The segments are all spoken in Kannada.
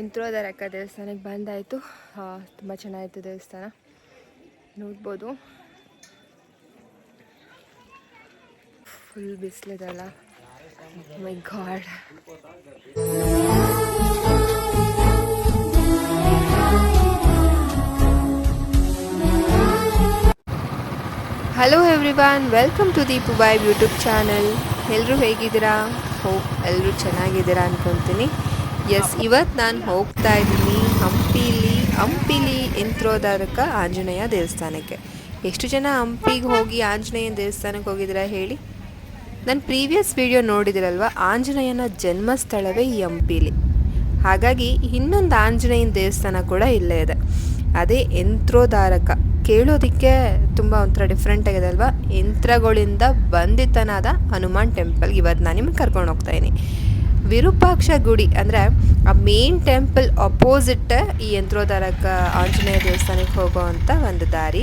ಇಂತ್ರೋದರಕ್ಕ ದೇವಸ್ಥಾನಕ್ಕೆ ಬಂದಾಯಿತು. ತುಂಬ ಚೆನ್ನಾಗಿತ್ತು ದೇವಸ್ಥಾನ. ನೋಡ್ಬೋದು. Full ಬಿಸಿಲಿದಲ್ಲ. My god hello everyone welcome to Deepu boy YouTube channel ಎಲ್ಲರೂ ಹೇಗಿದ್ದೀರಾ? ಹೋಪ್ ಎಲ್ಲರೂ ಚೆನ್ನಾಗಿದ್ದೀರಾ ಅಂದ್ಕೊತೀನಿ ಎಸ್ ಇವತ್ತು ನಾನು ಹೋಗ್ತಾ ಇದ್ದೀನಿ ಹಂಪಿಲಿ. ಹಂಪಿಲಿ ಇಂತ್ರೋದಾರಕ ಆಂಜನೇಯ ದೇವಸ್ಥಾನಕ್ಕೆ. ಎಷ್ಟು ಜನ ಹಂಪಿಗೆ ಹೋಗಿ ಆಂಜನೇಯ ದೇವಸ್ಥಾನಕ್ಕೆ ಹೋಗಿದ್ದೀರಾ ಹೇಳಿ? ನನ್ನ ಪ್ರೀವಿಯಸ್ ವಿಡಿಯೋ ನೋಡಿದಿರಲ್ವ? ಆಂಜನೇಯನ ಜನ್ಮಸ್ಥಳವೇ ಈ ಹಂಪಿಲಿ. ಹಾಗಾಗಿ ಇನ್ನೊಂದು ಆಂಜನೇಯನ ದೇವಸ್ಥಾನ ಕೂಡ ಇಲ್ಲೇ ಇದೆ. ಅದೇ ಯಂತ್ರೋದಾರಕ. ಕೇಳೋದಕ್ಕೆ ತುಂಬ ಒಂಥರ ಡಿಫ್ರೆಂಟ್ ಆಗಿದೆ ಅಲ್ವಾ? ಯಂತ್ರಗಳಿಂದ ಬಂದಿತನಾದ ಹನುಮಾನ್ ಟೆಂಪಲ್ಗೆ ಇವತ್ತು ನಾನು ನಿಮಗೆ ಕರ್ಕೊಂಡು ಹೋಗ್ತಾ ಇದ್ದೀನಿ. ವಿರೂಪಾಕ್ಷ ಗುಡಿ ಅಂದರೆ ಆ ಮೇನ್ ಟೆಂಪಲ್ ಅಪೋಸಿಟ್ ಈ ಯಂತ್ರೋದ್ಧಾರಕ ಆಂಜನೇಯ ದೇವಸ್ಥಾನಕ್ಕೆ ಹೋಗೋವಂಥ ಒಂದು ದಾರಿ.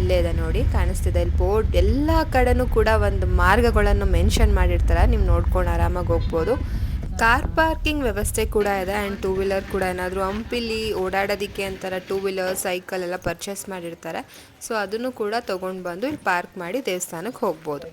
ಇಲ್ಲೇ ಇದೆ ನೋಡಿ, ಕಾಣಿಸ್ತಿದೆ. ಇಲ್ಲಿ ಬೋರ್ಡ್ ಎಲ್ಲ ಕಡೆನೂ ಕೂಡ ಒಂದು ಮಾರ್ಗಗಳನ್ನು ಮೆನ್ಷನ್ ಮಾಡಿರ್ತಾರೆ. ನೀವು ನೋಡ್ಕೊಂಡು ಆರಾಮಾಗಿ ಹೋಗ್ಬೋದು. ಕಾರ್ ಪಾರ್ಕಿಂಗ್ ವ್ಯವಸ್ಥೆ ಕೂಡ ಇದೆ. ಆ್ಯಂಡ್ ಟೂ ವೀಲರ್ ಕೂಡ ಏನಾದರೂ ಹಂಪಿಲಿ ಓಡಾಡೋದಕ್ಕೆ ಅಂತಾರೆ ಟೂ ವೀಲರ್ ಸೈಕಲ್ ಎಲ್ಲ ಪರ್ಚೇಸ್ ಮಾಡಿರ್ತಾರೆ. ಸೊ ಅದನ್ನು ಕೂಡ ತೊಗೊಂಡು ಬಂದು ಇಲ್ಲಿ ಪಾರ್ಕ್ ಮಾಡಿ ದೇವಸ್ಥಾನಕ್ಕೆ ಹೋಗ್ಬೋದು.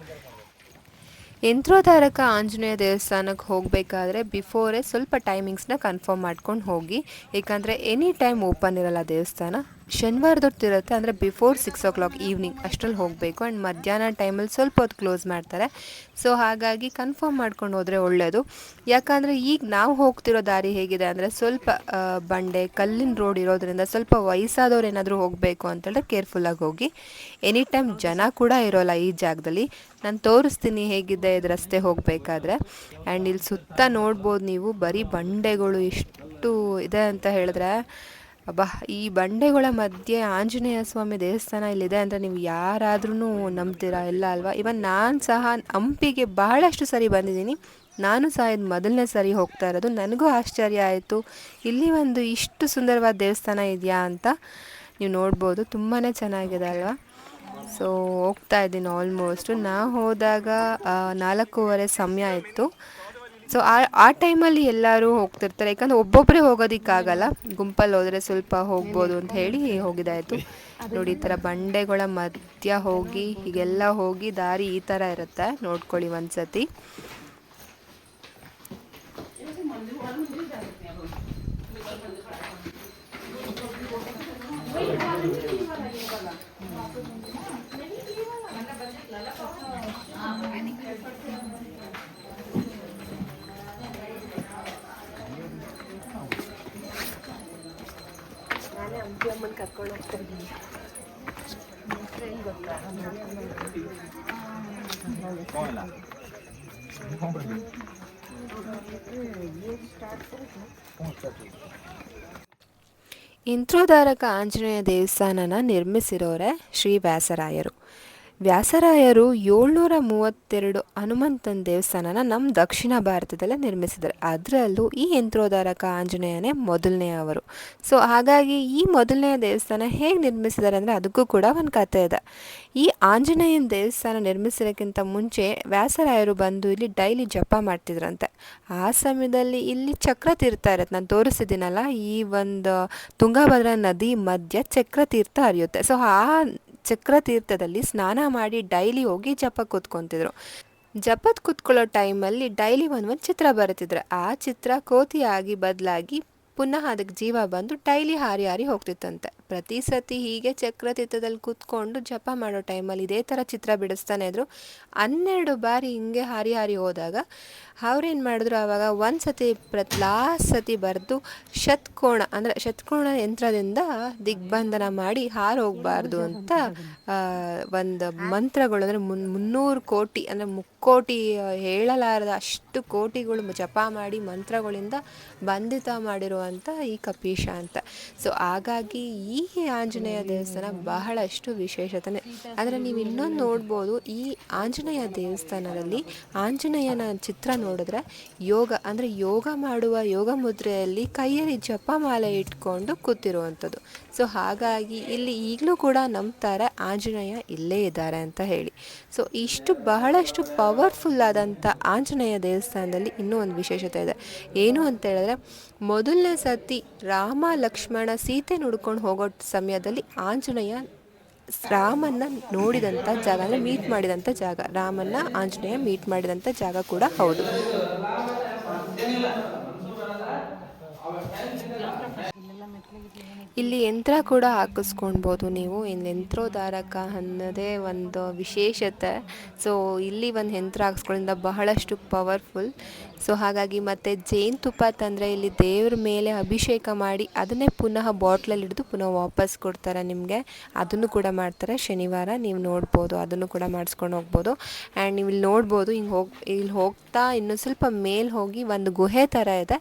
ಯಂತ್ರೋದ್ಧಾರಕ ಆಂಜನೇಯ ದೇವಸ್ಥಾನಕ್ಕೆ ಹೋಗಬೇಕಾದ್ರೆ ಬಿಫೋರೇ ಸ್ವಲ್ಪ ಟೈಮಿಂಗ್ಸ್ನ ಕನ್ಫರ್ಮ್ ಮಾಡ್ಕೊಂಡು ಹೋಗಿ, ಏಕೆಂದರೆ ಎನಿ ಟೈಮ್ ಓಪನ್ ಇರಲ್ಲ ದೇವಸ್ಥಾನ. ಶನಿವಾರದೊತ್ತು ಇರುತ್ತೆ ಅಂದರೆ before six o'clock evening ಅಷ್ಟರಲ್ಲಿ ಹೋಗಬೇಕು ಆ್ಯಂಡ್ ಮಧ್ಯಾಹ್ನ ಟೈಮಲ್ಲಿ ಸ್ವಲ್ಪ ಹೊತ್ತು ಕ್ಲೋಸ್ ಮಾಡ್ತಾರೆ. ಸೊ ಹಾಗಾಗಿ ಕನ್ಫರ್ಮ್ ಮಾಡ್ಕೊಂಡು ಹೋದರೆ ಒಳ್ಳೆಯದು ಯಾಕಂದರೆ ಈಗ ನಾವು ಹೋಗ್ತಿರೋ ದಾರಿ ಹೇಗಿದೆ ಅಂದರೆ ಸ್ವಲ್ಪ ಬಂಡೆ, ಕಲ್ಲಿನ ರೋಡ್ ಇರೋದ್ರಿಂದ ಸ್ವಲ್ಪ ವಯಸ್ಸಾದವ್ರು ಏನಾದರೂ ಹೋಗಬೇಕು ಅಂತೇಳಿದ್ರೆ ಕೇರ್ಫುಲ್ಲಾಗಿ ಹೋಗಿ. ಎನಿ ಟೈಮ್ ಜನ ಕೂಡ ಇರೋಲ್ಲ ಈ ಜಾಗದಲ್ಲಿ. ನಾನು ತೋರಿಸ್ತೀನಿ ಹೇಗಿದೆ ಇದು ರಸ್ತೆ ಹೋಗಬೇಕಾದ್ರೆ. ಆ್ಯಂಡ್ ಇಲ್ಲಿ ಸುತ್ತ ನೋಡ್ಬೋದು ನೀವು, ಬರೀ ಬಂಡೆಗಳು ಎಷ್ಟು ಇದೆ ಅಂತ ಹೇಳಿದ್ರೆ ಅಬ್ಬಾ, ಈ ಬಂಡೆಗಳ ಮಧ್ಯೆ ಆಂಜನೇಯ ಸ್ವಾಮಿ ದೇವಸ್ಥಾನ ಇಲ್ಲಿದೆ ಅಂತ ನೀವು ಯಾರಾದ್ರೂ ನಂಬ್ತೀರಾ ಇಲ್ಲ ಅಲ್ವಾ? ಇವನ್ ನಾನು ಸಹ ಹಂಪಿಗೆ ಬಹಳಷ್ಟು ಸರಿ ಬಂದಿದ್ದೀನಿ. ನಾನು ಸಹ ಇದು ಮೊದಲನೇ ಸರಿ ಹೋಗ್ತಾ ಇರೋದು. ನನಗೂ ಆಶ್ಚರ್ಯ ಆಯಿತು. ಇಲ್ಲಿ ಒಂದು ಇಷ್ಟು ಸುಂದರವಾದ ದೇವಸ್ಥಾನ ಇದೆಯಾ ಅಂತ ನೀವು ನೋಡ್ಬೋದು. ತುಂಬಾ ಚೆನ್ನಾಗಿದೆ ಅಲ್ವಾ? ಸೊ ಹೋಗ್ತಾ ಇದ್ದೀನಿ ಆಲ್ಮೋಸ್ಟು ನಾ ಹೋದಾಗ ನಾಲ್ಕೂವರೆ ಸಮಯ ಇತ್ತು ಸೊ ಆ ಆ ಟೈಮಲ್ಲಿ ಎಲ್ಲರೂ ಹೋಗ್ತಿರ್ತಾರೆ. ಯಾಕಂದ್ರೆ ಒಬ್ಬೊಬ್ಬರೇ ಹೋಗೋದಕ್ಕಾಗಲ್ಲ. ಗುಂಪಲ್ಲಿ ಹೋದ್ರೆ ಸ್ವಲ್ಪ ಹೋಗ್ಬೋದು ಅಂತ ಹೇಳಿ ಹೋಗಿದಾಯಿತು ನೋಡಿ, ಈ ಥರ ಬಂಡೆಗಳ ಮಧ್ಯ ಹೋಗಿ, ಹೀಗೆಲ್ಲ ಹೋಗಿ ದಾರಿ ಈ ಥರ ಇರುತ್ತೆ. ನೋಡ್ಕೊಳ್ಳಿ ಒಂದ್ಸತಿ. ಹಂಪಿ ಅಮ್ಮನ ಕರ್ಕೊಂಡು ಹೋಗ್ತಾ ಇದ್ದೀನಿ. ಇಂತ್ರೋದಾರಕ ಆಂಜನೇಯ ದೇವಸ್ಥಾನನ ನಿರ್ಮಿಸಿರೋರೆ ಶ್ರೀ ವ್ಯಾಸರಾಯರು. ವ್ಯಾಸರಾಯರು ಏಳ್ನೂರ ಮೂವತ್ತೆರಡು ಹನುಮಂತನ ದೇವಸ್ಥಾನನ ನಮ್ಮ ದಕ್ಷಿಣ ಭಾರತದಲ್ಲೇ ನಿರ್ಮಿಸಿದ್ದಾರೆ ಅದರಲ್ಲೂ ಈ ಯಂತ್ರೋಧಾರಕ ಆಂಜನೇಯನೇ ಮೊದಲನೇ ಅವರು. ಸೊ ಹಾಗಾಗಿ ಈ ಮೊದಲನೆಯ ದೇವಸ್ಥಾನ ಹೇಗೆ ನಿರ್ಮಿಸಿದ್ದಾರೆ ಅಂದರೆ ಅದಕ್ಕೂ ಕೂಡ ಒಂದು ಕಥೆ ಇದೆ. ಈ ಆಂಜನೇಯನ ದೇವಸ್ಥಾನ ನಿರ್ಮಿಸಿರೋಕ್ಕಿಂತ ಮುಂಚೆ ವ್ಯಾಸರಾಯರು ಬಂದು ಇಲ್ಲಿ ಡೈಲಿ ಜಪ ಮಾಡ್ತಿದ್ರಂತೆ. ಆ ಸಮಯದಲ್ಲಿ ಇಲ್ಲಿ ಚಕ್ರ ತೀರ್ಥ ಇರುತ್ತೆ. ನಾನು ತೋರಿಸಿದ್ದೀನಲ್ಲ, ಈ ಒಂದು ತುಂಗಭದ್ರಾ ನದಿ ಮಧ್ಯ ಚಕ್ರ ತೀರ್ಥ ಹರಿಯುತ್ತೆ. ಸೊ ಆ ಚಕ್ರ ತೀರ್ಥದಲ್ಲಿ ಸ್ನಾನ ಮಾಡಿ ಡೈಲಿ ಹೋಗಿ ಜಪ ಕೂತ್ಕೊತಿದ್ರು. ಜಪದ್ ಕೂತ್ಕೊಳ್ಳೋ ಟೈಮಲ್ಲಿ ಡೈಲಿ ಒಂದು ಒಂದು ಚಿತ್ರ ಬರುತ್ತಿದ್ರು ಆ ಚಿತ್ರ ಕೋತಿಯಾಗಿ ಬದಲಾಗಿ ಪುನಃ ಅದಕ್ಕೆ ಜೀವ ಬಂದು ಡೈಲಿ ಹಾರಿ ಹಾರಿ ಹೋಗ್ತಿತ್ತಂತೆ. ಪ್ರತಿ ಸತಿ ಹೀಗೆ ಚಕ್ರತೀರ್ಥದಲ್ಲಿ ಕೂತ್ಕೊಂಡು ಜಪ ಮಾಡೋ ಟೈಮಲ್ಲಿ ಇದೇ ಥರ ಚಿತ್ರ ಬಿಡಿಸ್ತಾನೆ ಇದ್ರು. ಹನ್ನೆರಡು ಬಾರಿ ಹಿಂಗೆ ಹಾರಿ ಹಾರಿ ಹೋದಾಗ ಅವ್ರೇನು ಮಾಡಿದ್ರು? ಆವಾಗ ಒಂದು ಸತಿ ಪ್ರತ್ ಲಾಸ್ಟ್ ಸತಿ ಬರೆದು ಶತ್ಕೋಣ, ಅಂದರೆ ಶತ್ಕೋಣ ಯಂತ್ರದಿಂದ ದಿಗ್ಬಂಧನ ಮಾಡಿ ಹಾರು ಹೋಗಬಾರ್ದು ಅಂತ ಒಂದು ಮಂತ್ರಗಳು ಅಂದರೆ ಮುನ್, ಮುನ್ನೂರು ಕೋಟಿ, ಅಂದರೆ ಮುಕ್ಕೋಟಿ ಹೇಳಲಾರದ ಅಷ್ಟು ಕೋಟಿಗಳು ಜಪ ಮಾಡಿ ಮಂತ್ರಗಳಿಂದ ಬಂಧಿತ ಮಾಡಿರುವಂಥ ಈ ಕಪೀಶ ಅಂತ. ಸೊ ಹಾಗಾಗಿ ಈ ಆಂಜನೇಯ ದೇವಸ್ಥಾನ ಬಹಳಷ್ಟು ವಿಶೇಷತೆ ಆದರೆ ನೀವು ಇನ್ನೊಂದು ನೋಡ್ಬೋದು, ಈ ಆಂಜನೇಯ ದೇವಸ್ಥಾನದಲ್ಲಿ ಆಂಜನೇಯನ ಚಿತ್ರ ನೋಡಿದ್ರೆ ಯೋಗ, ಅಂದರೆ ಯೋಗ ಮಾಡುವ ಯೋಗ ಮುದ್ರೆಯಲ್ಲಿ ಕೈಯಲ್ಲಿ ಜಪಮಾಲೆ ಇಟ್ಕೊಂಡು ಕೂತಿರುವಂಥದ್ದು. ಸೊ ಹಾಗಾಗಿ ಇಲ್ಲಿ ಈಗಲೂ ಕೂಡ ನಂಬ್ತಾರೆ, ಆಂಜನೇಯ ಇಲ್ಲೇ ಇದ್ದಾರೆ ಅಂತ ಹೇಳಿ. ಸೊ ಇಷ್ಟು ಬಹಳಷ್ಟು ಪವರ್ಫುಲ್ ಆದಂಥ ಆಂಜನೇಯ ದೇವಸ್ಥಾನದಲ್ಲಿ ಇನ್ನೂ ಒಂದು ವಿಶೇಷತೆ ಇದೆ. ಏನು ಅಂತ ಹೇಳಿದ್ರೆ ಮೊದಲನೇ ಸತಿ ರಾಮ, ಲಕ್ಷ್ಮಣ, ಸೀತೆ ನೋಡ್ಕೊಂಡು ಹೋಗೋ ಸಮಯದಲ್ಲಿ ಆಂಜನೇಯ ರಾಮನ್ನ ನೋಡಿದಂಥ ಜಾಗ ಅಂದರೆ ಮೀಟ್ ಮಾಡಿದಂಥ ಜಾಗ. ರಾಮನ್ನ ಆಂಜನೇಯ ಮೀಟ್ ಮಾಡಿದಂಥ ಜಾಗ ಕೂಡ ಹೌದು. ಇಲ್ಲಿ ಯಂತ್ರ ಕೂಡ ಹಾಕಿಸ್ಕೊಳ್ಬೋದು ನೀವು. ಇಲ್ಲಿ ಯಂತ್ರೋದ್ಧಾರಕ ಅನ್ನೋದೇ ಒಂದು ವಿಶೇಷತೆ. ಸೊ ಇಲ್ಲಿ ಒಂದು ಯಂತ್ರ ಹಾಕ್ಸ್ಕೊಳ್ಳೋದ್ರಿಂದ ಬಹಳಷ್ಟು ಪವರ್ಫುಲ್ ಸೊ ಹಾಗಾಗಿ ಮತ್ತು ಜೇನುತುಪ್ಪ ತಂದರೆ ಇಲ್ಲಿ ದೇವ್ರ ಮೇಲೆ ಅಭಿಷೇಕ ಮಾಡಿ ಅದನ್ನೇ ಪುನಃ ಬಾಟ್ಲಲ್ಲಿ ಹಿಡಿದು ಪುನಃ ವಾಪಸ್ ಕೊಡ್ತಾರೆ ನಿಮಗೆ. ಅದನ್ನು ಕೂಡ ಮಾಡ್ತಾರೆ ಶನಿವಾರ. ನೀವು ನೋಡ್ಬೋದು, ಅದನ್ನು ಕೂಡ ಮಾಡಿಸ್ಕೊಂಡು ಹೋಗ್ಬೋದು. ಆ್ಯಂಡ್ ನೀವು ಇಲ್ಲಿ ನೋಡ್ಬೋದು, ಹಿಂಗೆ ಹೋಗಿ, ಇಲ್ಲಿ ಹೋಗ್ತಾ ಇನ್ನೂ ಸ್ವಲ್ಪ ಮೇಲೆ ಹೋಗಿ ಒಂದು ಗುಹೆ ಥರ ಇದೆ.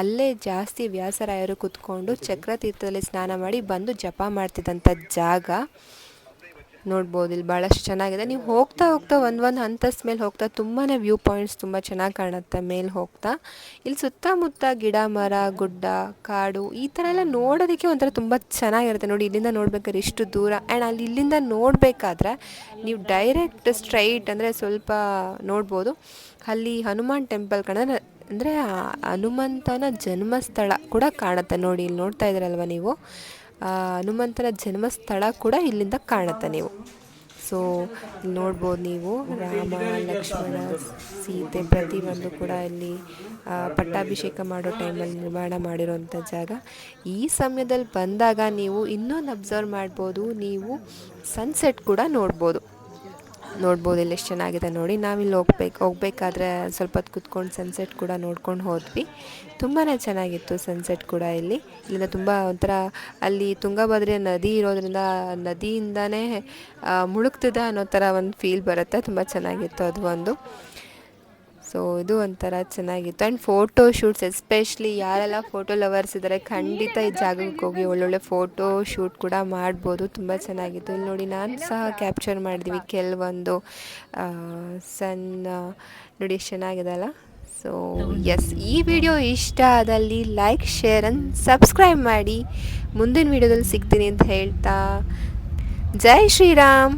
ಅಲ್ಲೇ ಜಾಸ್ತಿ ವ್ಯಾಸರಾಯರು ಕುತ್ಕೊಂಡು ಚಕ್ರತೀರ್ಥದಲ್ಲಿ ಸ್ನಾನ ಮಾಡಿ ಬಂದು ಜಪ ಮಾಡ್ತಿದ್ದಂಥ ಜಾಗ ನೋಡ್ಬೋದು, ಇಲ್ಲಿ ಭಾಳಷ್ಟು ಚೆನ್ನಾಗಿದೆ. ನೀವು ಹೋಗ್ತಾ ಹೋಗ್ತಾ ಒಂದು ಒಂದು ಹಂತಸ್ ಮೇಲೆ ಹೋಗ್ತಾ ತುಂಬಾ ವ್ಯೂ ಪಾಯಿಂಟ್ಸ್ ತುಂಬ ಚೆನ್ನಾಗಿ ಕಾಣುತ್ತೆ ಮೇಲೆ ಹೋಗ್ತಾ. ಇಲ್ಲಿ ಸುತ್ತಮುತ್ತ ಗಿಡ, ಮರ, ಗುಡ್ಡ, ಕಾಡು ಈ ಥರ ಎಲ್ಲ ನೋಡೋದಕ್ಕೆ ಒಂಥರ ತುಂಬ ಚೆನ್ನಾಗಿರುತ್ತೆ. ನೋಡಿ, ಇಲ್ಲಿಂದ ನೋಡ್ಬೇಕಾದ್ರೆ ಇಷ್ಟು ದೂರ. ಆ್ಯಂಡ್ ಅಲ್ಲಿ ಇಲ್ಲಿಂದ ನೋಡಬೇಕಾದ್ರೆ ನೀವು ಡೈರೆಕ್ಟ್ ಸ್ಟ್ರೈಟ್ ಅಂದರೆ ಸ್ವಲ್ಪ ನೋಡ್ಬೋದು. ಅಲ್ಲಿ ಹನುಮಾನ್ ಟೆಂಪಲ್ ಕಾಣಿದ್ರೆ ಅಂದರೆ ಹನುಮಂತನ ಜನ್ಮಸ್ಥಳ ಕೂಡ ಕಾಣುತ್ತೆ. ನೋಡಿ, ಇಲ್ಲಿ ನೋಡ್ತಾ ಇದ್ದೀರಲ್ವ ನೀವು? ಹನುಮಂತನ ಜನ್ಮಸ್ಥಳ ಕೂಡ ಇಲ್ಲಿಂದ ಕಾಣುತ್ತೆ ನೀವು. ಸೊ ಇಲ್ಲಿ ನೋಡ್ಬೋದು ನೀವು ರಾಮ, ಲಕ್ಷ್ಮಣ, ಸೀತೆ ಪ್ರತಿಯೊಂದು ಕೂಡ ಇಲ್ಲಿ ಪಟ್ಟಾಭಿಷೇಕ ಮಾಡೋ ಟೈಮಲ್ಲಿ ನಿರ್ಮಾಣ ಮಾಡಿರೋಂಥ ಜಾಗ. ಈ ಸಮಯದಲ್ಲಿ ಬಂದಾಗ ನೀವು ಇನ್ನೊಂದು ಅಬ್ಸರ್ವ್ ಮಾಡ್ಬೋದು, ನೀವು ಸನ್ಸೆಟ್ ಕೂಡ ನೋಡ್ಬೋದು. ನೋಡ್ಬೋದು ಇಲ್ಲಿ ಎಷ್ಟು ಚೆನ್ನಾಗಿದೆ ನೋಡಿ. ನಾವಿಲ್ಲಿ ಹೋಗ್ಬೇಕು, ಹೋಗ್ಬೇಕಾದ್ರೆ ಸ್ವಲ್ಪ ಹೊತ್ತು ಕುತ್ಕೊಂಡು ಸನ್ಸೆಟ್ ಕೂಡ ನೋಡ್ಕೊಂಡು ಹೋದ್ವಿ. ತುಂಬಾ ಚೆನ್ನಾಗಿತ್ತು ಸನ್ಸೆಟ್ ಕೂಡ ಇಲ್ಲಿ. ಇಲ್ಲಿಂದ ತುಂಬ ಒಂಥರ ಅಲ್ಲಿ ತುಂಗಭದ್ರೆ ನದಿ ಇರೋದ್ರಿಂದ, ನದಿಯಿಂದನೇ ಮುಳುಗ್ತಿದೆ ಅನ್ನೋ ಥರ ಒಂದು ಫೀಲ್ ಬರುತ್ತೆ. ತುಂಬ ಚೆನ್ನಾಗಿತ್ತು ಅದು ಒಂದು. ಸೊ ಇದು ಒಂಥರ ಚೆನ್ನಾಗಿತ್ತು. ಆ್ಯಂಡ್ ಫೋಟೋ ಶೂಟ್ಸ್ ಎಸ್ಪೆಷಲಿ ಯಾರೆಲ್ಲ ಫೋಟೋ ಲವರ್ಸ್ ಇದ್ದಾರೆ ಖಂಡಿತ ಈ ಜಾಗಕ್ಕೆ ಹೋಗಿ ಒಳ್ಳೊಳ್ಳೆ ಫೋಟೋ ಶೂಟ್ ಕೂಡ ಮಾಡ್ಬೋದು. ತುಂಬ ಚೆನ್ನಾಗಿತ್ತು. ಇಲ್ಲಿ ನೋಡಿ ನಾನು ಸಹ ಕ್ಯಾಪ್ಚರ್ ಮಾಡಿದ್ವಿ ಕೆಲವೊಂದು ಸಣ್ಣ, ನೋಡಿ ಎಷ್ಟು ಚೆನ್ನಾಗಿದೆ ಅಲ್ಲ? ಸೊ ಎಸ್ ಈ ವಿಡಿಯೋ ಇಷ್ಟ ಆದಲ್ಲಿ ಲೈಕ್ ಶೇರ್ ಆ್ಯಂಡ್ ಸಬ್ಸ್ಕ್ರೈಬ್ ಮಾಡಿ. ಮುಂದಿನ ವಿಡಿಯೋದಲ್ಲಿ ಸಿಗ್ತೀನಿ ಅಂತ ಹೇಳ್ತಾ. ಜೈ ಶ್ರೀರಾಮ್.